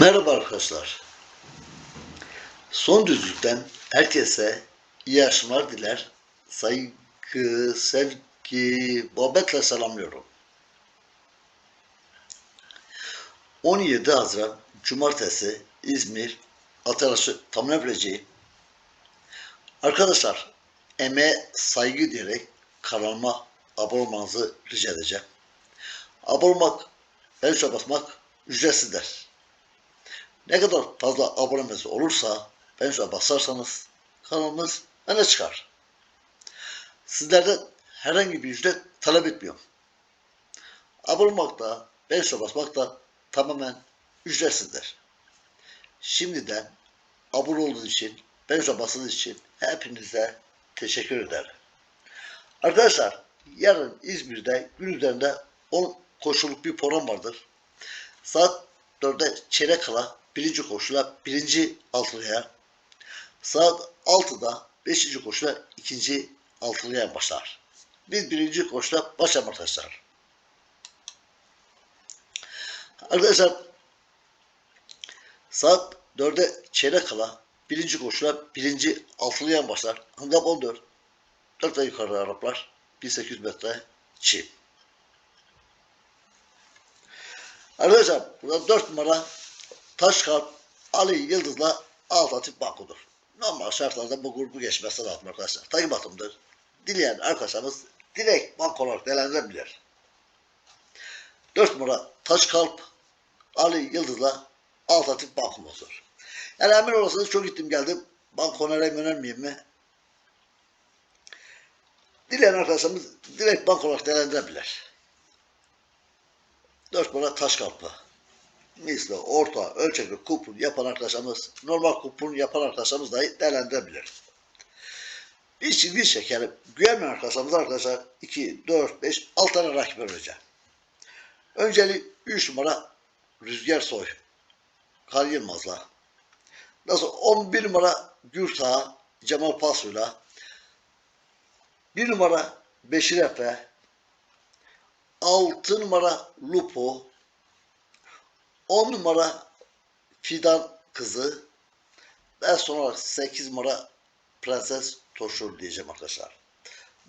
Merhaba arkadaşlar. Son düzlükten herkese iyi akşamlar diler. Saygı, sevgi, muhabbetle selamlıyorum. 17 Haziran Cumartesi İzmir Ataraşı tamamlayabileceğim. Arkadaşlar emeğe saygı diyerek kanalıma abone olmanızı rica edeceğim. Abone olmak, el basmak ücretsizdir. Ne kadar fazla abonemiz olursa ben şuna basarsanız kanalımız öne çıkar. Sizlerden herhangi bir ücret talep etmiyorum. Abone da şuna basmak da tamamen ücretsizdir. Şimdiden abone olduğunuz için, şuna bastığınız için hepinize teşekkür ederim. Arkadaşlar yarın İzmir'de gün üzerinde 10 koşuluk bir program vardır. Saat 4'te çeyrek kala birinci koşula birinci altılıya, saat 6'da beşinci koşula ikinci altılıya başlar. Biz birinci koşula başlamak arkadaşlar. Arkadaşlar saat 4'e çeyrek kala birinci koşula birinci altılıya başlar. Handap 14. 4 yukarı Araplar 1800 metre çim. Arkadaşlar burada 4 numara Taşkalp Ali Yıldız'la Alternatif Banko'dur. Normal şartlarda bu grubu geçmesi lazım arkadaşlar. Takip atımdır. Dileyen arkadaşlarımız direkt banko olarak değerlendirebilir. 4 numara Taşkalp Ali Yıldız'la Alternatif Banko'muzdur. Yani emin olasınız çok gittim geldim. Banko önereyim önermeyeyim mi? Dileyen arkadaşlarımız direkt banko olarak değerlendirebilir. 4 numara taş kalplı. Misli, orta, ölçekli kupon yapan arkadaşlarımız, normal kupon yapan arkadaşlarımız dahi değerlendirebilir. Bir çizgi şekeri güvenmeyen arkadaşlarımız arkadaşlar 2, 4, 5, 6 tane rakip vereceğim. Önceli 3 numara Rüzgar Soy. Kar Yılmaz'la. Nasıl 11 numara Gürtağ Cemal Pasu'yla. 1 numara Beşir Efe. 6 numara Lupo. 10 numara Fidan kızı. Ve son olarak 8 numara Prenses Toşur diyeceğim arkadaşlar.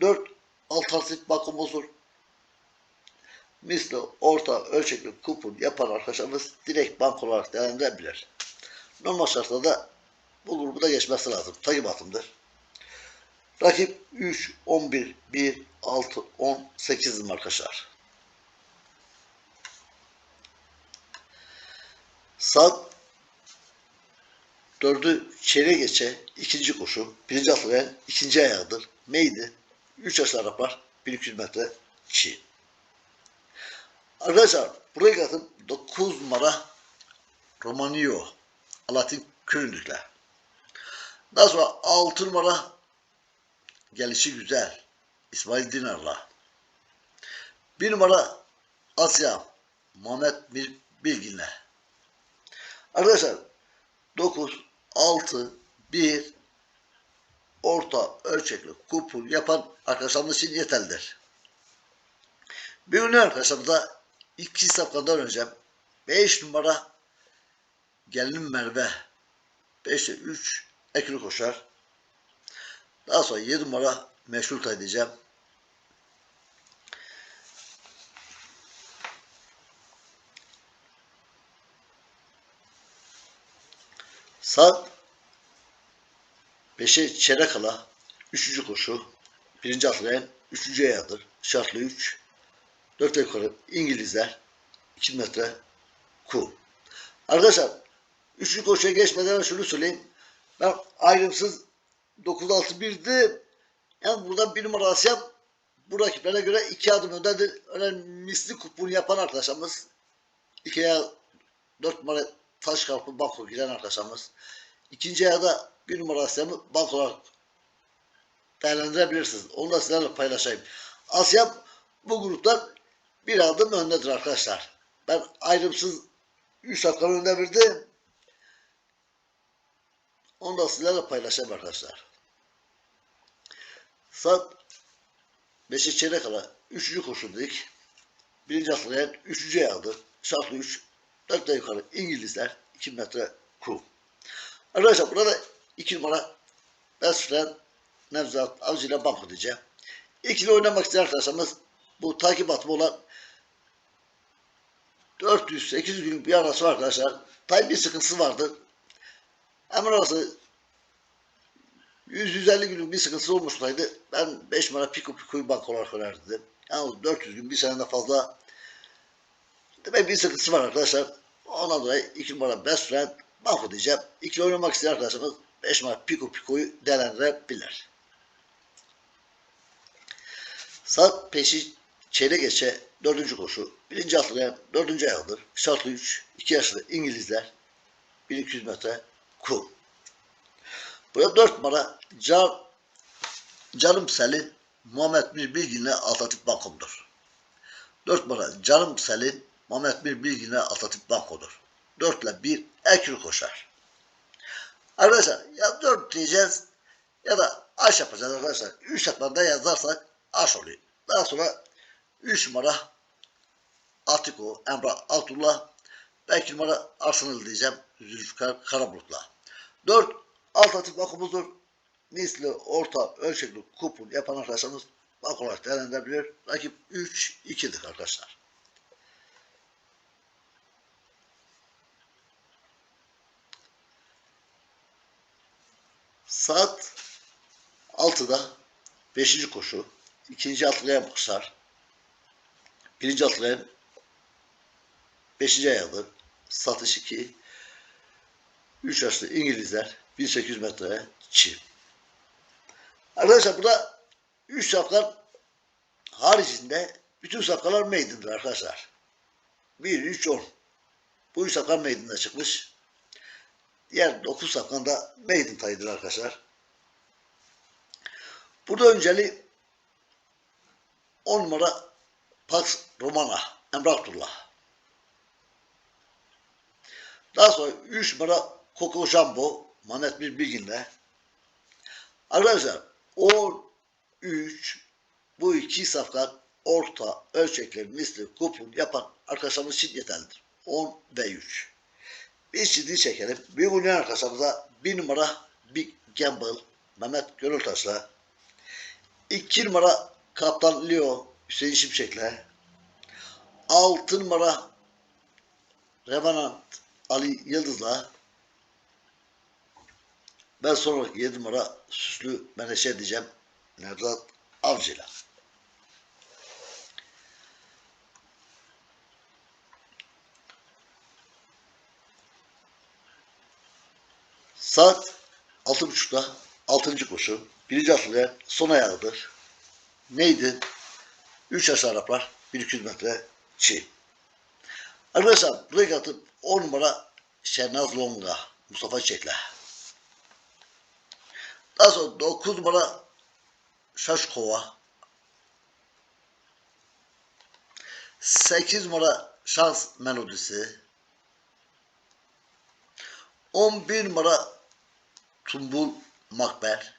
4 alternatif bakımızdır. Misli orta ölçekli kupon yapan arkadaşlarımız direkt bank olarak değerlendirebilir. Normal şartlarda bu grubu da geçmesi lazım. Takip atımdır. Rakip 3, 11, 1, 6, 10, 8 arkadaşlar. Saat 4'ü çeyrek geçe ikinci koşu. Birinci atlayan ikinci ayağıdır. Meydi. 3 yaşlı Araplar 1200 metre çiğ. Arkadaşlar buraya katın 9 numara Romanio Alatin Küründük'le. Daha sonra 6 numara gelişi güzel İsmail Dinar'la. 1 numara Asya Bir Bilgin'le. Arkadaşlar 9, 6, 1 orta ölçekli kupon yapan arkadaşlarımız için yeterlidir. Bir ünlü arkadaşlarımıza iki safkadan önce 5 numara Gelinim Merve 5'e 3 ekli koşar. Daha sonra 7 numara meşhur edeceğim. Saat 5'e çeyrek kala 3. koşu. Birinci atlayan 3. ayağıdır. Şartlı 3. 4 yukarı İngilizler 2 metre kum. Arkadaşlar 3. koşuya geçmeden şunu söyleyeyim. Ben ayrımsız 9-6-1'di. Yani buradan bir numara Asyam bu rakiplere göre iki adım öndedir. Önemli misli kupon yapan arkadaşlarımız. İkiye dört numara taş kalkıp banko giren arkadaşlarımız. İkinci ayda bir numara Asyam'ı bank olarak değerlendirebilirsiniz. Onu da sizlerle paylaşayım. Asyam bu gruptan bir adım öndedir arkadaşlar. Ben ayrımsız 3 dakika önde verdim. Onu da sizlerle paylaşayım arkadaşlar. Saat 5'e çeyrek kala 3. koşu dedik. Birinci atlayan 3. aldı. Şartlı 3. 4 yukarı İngilizler 2 metre kum. Arkadaşlar burada 2 numara Besfren Nevzat Avcı ile banko diyeceğim. İkili oynamak isteyen arkadaşlarımız bu takip atma olan 400-800 günlük bir arası var arkadaşlar. Tabi bir sıkıntısı vardır. Hemen arası 100-150 günlük bir sıkıntısı olmuştaydı. Ben 5 numara Pico Pico'yu bank olarak önerdim. Yani 400 gün bir senede fazla demek bir sıkıntısı var arkadaşlar. Ondan dolayı 2 numara Best Friend banko diyeceğim. İkili oynamak isteyen arkadaşlarımız 5 numara Pico Pico'yu değerlendirebilir. Saat peşi çeyrek geçe dördüncü koşu. Birinci atlayan dördüncü ayağıdır. Şartlı 3. 2 yaşlı İngilizler. 1200 metre kum. Burada 4 numara Can, Canım Selin Muhammed Bir Bilgin'le Alternatif Banko'dur. 4 numara Canım Selin Muhammed Bir Alternatif Banko'dur. 4 ile 1 ekür koşar. Arkadaşlar ya 4 diyeceğiz ya da aş yapacağız arkadaşlar. 3 şartlarda yazarsak aş oluyor. Daha sonra 3 numara Atiko, Emrah Abdullah, belki numara Arsenal diyeceğim Zülfikar Karabulut'la. 4 alternatif bakumuzdur. Misli, orta, ölçekli kupon yapan arkadaşlarımız bak olarak değerlendirebilir. Rakip 3, 2'dir arkadaşlar. Saat 6'da 5. koşu. ikinci atlayan koşar. Birinci atlayan 5. ayağıdır. Satış 2. 3 yaşlı İngilizler 1800 metre çim. Arkadaşlar burada 3 safkan haricinde bütün safkalar meydandır arkadaşlar. 1, 3, 10. Bu 3 safkan meydanda çıkmış. Diğer 9 safkan da meydan tayıdır arkadaşlar. Burada önceli 10 numara Pax Romana Emre Abdullah. Daha sonra 3 numara Coco Jumbo Manet bir bilginle. Arkadaşlar 13 bu iki safkan orta ölçekleri misli kupon yapan arkadaşlarımız için yeterlidir. 10 ve 3. Bir çizgi çekelim. Bir oynayan arkadaşlarımıza bir numara Big Gamble Mehmet Gönültaş'la 2 numara Kaptan Leo Hüseyin Şimşek'le. 6 numara Revenant Ali Yıldız'la. Ben sonra 7 numara Süslü Meneşe diyeceğim. Nevzat Avcı'yla. Saat 6.30'da 6. koşu. Birinci atlıya son ayağıdır. Neydi? 3 yaş Araplar 1200 metre çiğ. Arkadaşlar buraya atıp 10 numara Şernaz Longa Mustafa Çekle. Daha sonra 9 numara Şaşkova. 8 numara Şans Melodisi. 11 numara Tumbul Makber.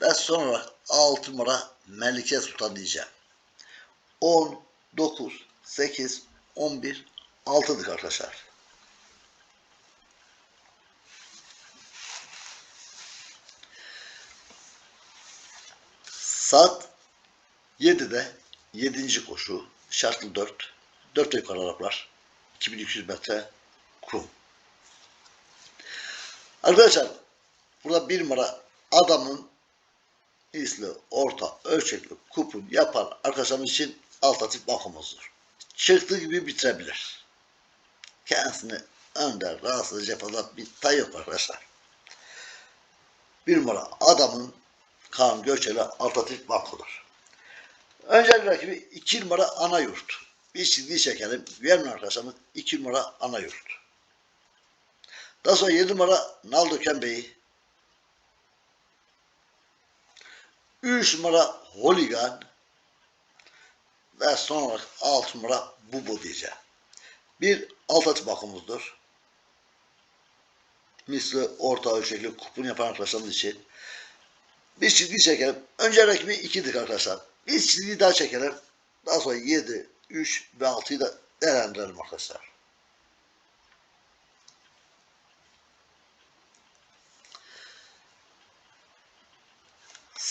Ve son olarak 6 numara Melike Sultan diyeceğim. 10, 9, 8, 11, 6'dık arkadaşlar. Saat 7'de 7. koşu şartlı 4. 4 yukarı Araplar. 2200 metre kum. Arkadaşlar burada bir numara adamın isli, orta, ölçekli, kupon yapan arkadaşlarımız için alternatif bakımızdır. Çıktığı gibi bitirebilir. Kendisini önder, rahatsız edecek bir tay yok arkadaşlar. Bir numara adamın Kaan Göçer'e alternatif bankodur. Öncelikle rakibi 2 numara ana yurt. Bir çizgi çekelim. Verin arkadaşlarımız 2 numara ana yurt. Daha sonra 7 numara Naldo Kembe'yi 3 numara Holigan ve son olarak 6 numara Bubu diyeceğim. Bir alternatif bakımızdır. Misli orta ölçekli kupon yapan arkadaşlarımız için. Bir çizgi çekelim. Önce rakibi 2'dik arkadaşlar. Bir çizgi daha çekelim. Daha sonra 7, 3 ve 6'yı da değerlendirelim arkadaşlar.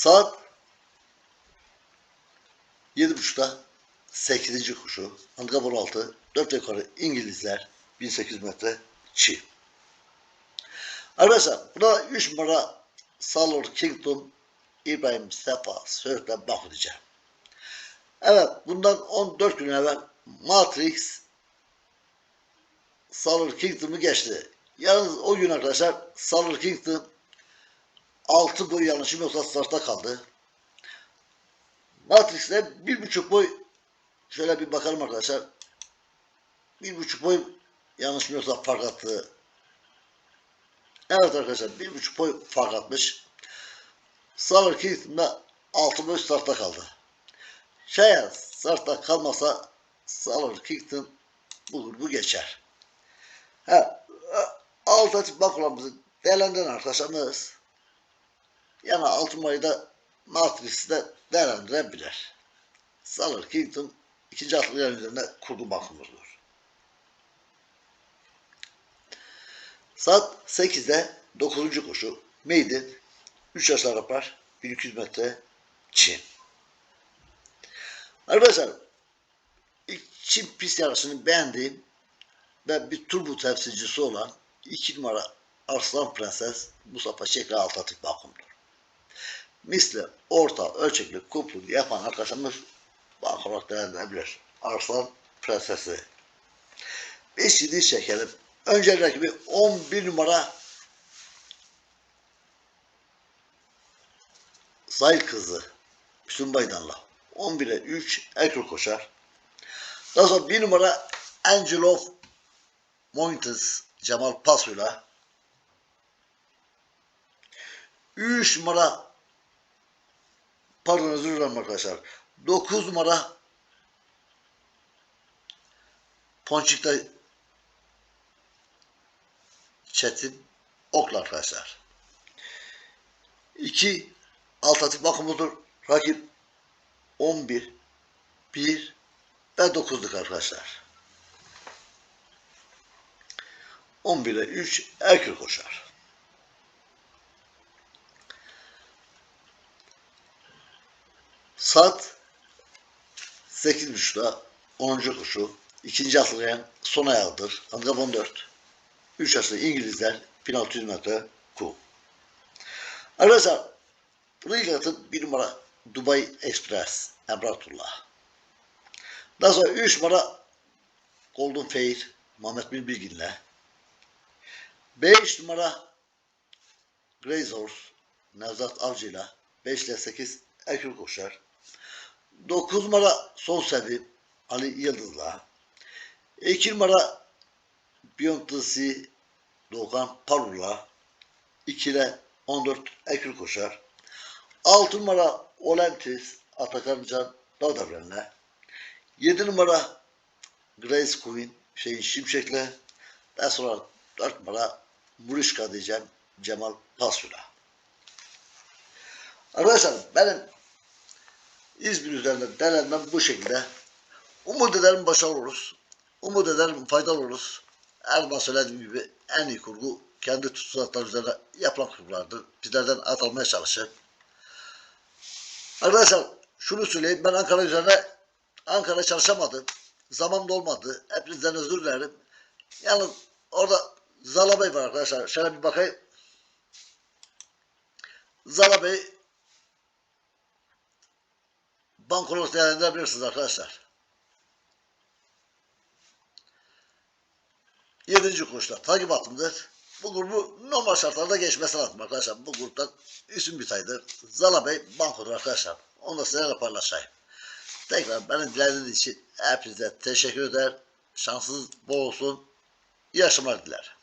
Saat 7.30'da 8. kuşu. Handikap 16. 4 yukarı İngilizler. 1800 metre çi. Arkadaşlar burada 3 numara Salor Kington İbrahim Sefa Söğüt'le bakacağım. Evet bundan 14 gün evvel Matrix Salor Kington'u geçti. Yalnız o gün arkadaşlar Salor Kington 6 boy yanlışım yoksa startta kaldı. Matrix'te bir buçuk boy şöyle bir bakalım arkadaşlar. Bir buçuk boy yanlış mı yoksa fark attı. Evet arkadaşlar bir buçuk boy fark atmış. Salor Kington'da 6 boy startta kaldı. Şayet startta kalmasa Salor Kington bu grubu geçer. Ha, alt açıp bakılamızı değerlendiren arkadaşlarımız yani altın numarayı da Matrix'i de değerlendirebilir. Salor Kington ikinci atlı yer üzerinde kurgu bakımıdır. Saat 8'de 9. koşu Maiden 3 yaşlar yapar 1200 metre Çin. Arkadaşlar ilk Çin pist yarışını beğendiğim ve bir turbo temsilcisi olan 2 numara Arslan Prenses Mustafa Şekri Altatif bakımdır. Misli orta ölçekli kuplu yapan arkadaşımız bank olarak değerlendirebilir. Arslan Prensesi. Biz ciddi çekelim. Önce rakibi 11 numara Sayıl kızı Müslüm Baydan'la 11'e 3 Ekru koşar. Daha sonra 1 numara Angel of Mountains Cemal Pasu'yla 3 numara pardon özür dilerim arkadaşlar 9 numara Ponçik'ta Çetin Okla arkadaşlar. 2 Altatif bakımıdır. Rakip 11 1 ve 9'luk arkadaşlar. 11'e 3 erkek koşar. Saat 8.30'da 10. koşu. ikinci atlayan son ayağıdır. Handikap 14. 3 yaşlı İngilizler 1600 metre kum. Arkadaşlar bunu ilk atın bir numara Dubai Express Emratullah. Daha sonra 3 numara Golden Fair Mehmet Bin Bilgin'le 5 numara Grace Horse Nevzat Avcı'yla 5 ile 8 Erkül koşar. 9 numara Son Sevim Ali Yıldız'la 2 numara Sea Doğukan Parula 2 ile 14 Ekül koşar. 6 numara Olentis Atakan Can Dağdavren'le 7 numara Grace Queen Şeyin Şimşek'le daha sonra 4 numara Murişka diyeceğim Cemal Pasula. Arkadaşlar benim İzmir üzerinde denenmem bu şekilde. Umut ederim başarılı oluruz. Umut ederim faydalı oluruz. Her söylediğim gibi en iyi kurgu kendi tutsaklar üzerine yapılan kurgulardır. Bizlerden at almaya çalışın. Arkadaşlar şunu söyleyeyim ben Ankara üzerine Ankara çalışamadım. Zaman da olmadı. Hepinizden özür dilerim. Yalnız orada Zala Bey var arkadaşlar. Şöyle bir bakayım. Zala Bey bankolos değerlendirebilirsiniz arkadaşlar. Yedinci koşuda takip hattımdır. Bu grubu normal şartlarda geçmesi lazım arkadaşlar. Bu gruptan üstün bir sayıdır. Zala Bey bankodur arkadaşlar. Onu da sizinle paylaşayım. Tekrar beni dinlediğiniz için hepinize teşekkür eder. Şansınız bol olsun. İyi akşamlar dilerim.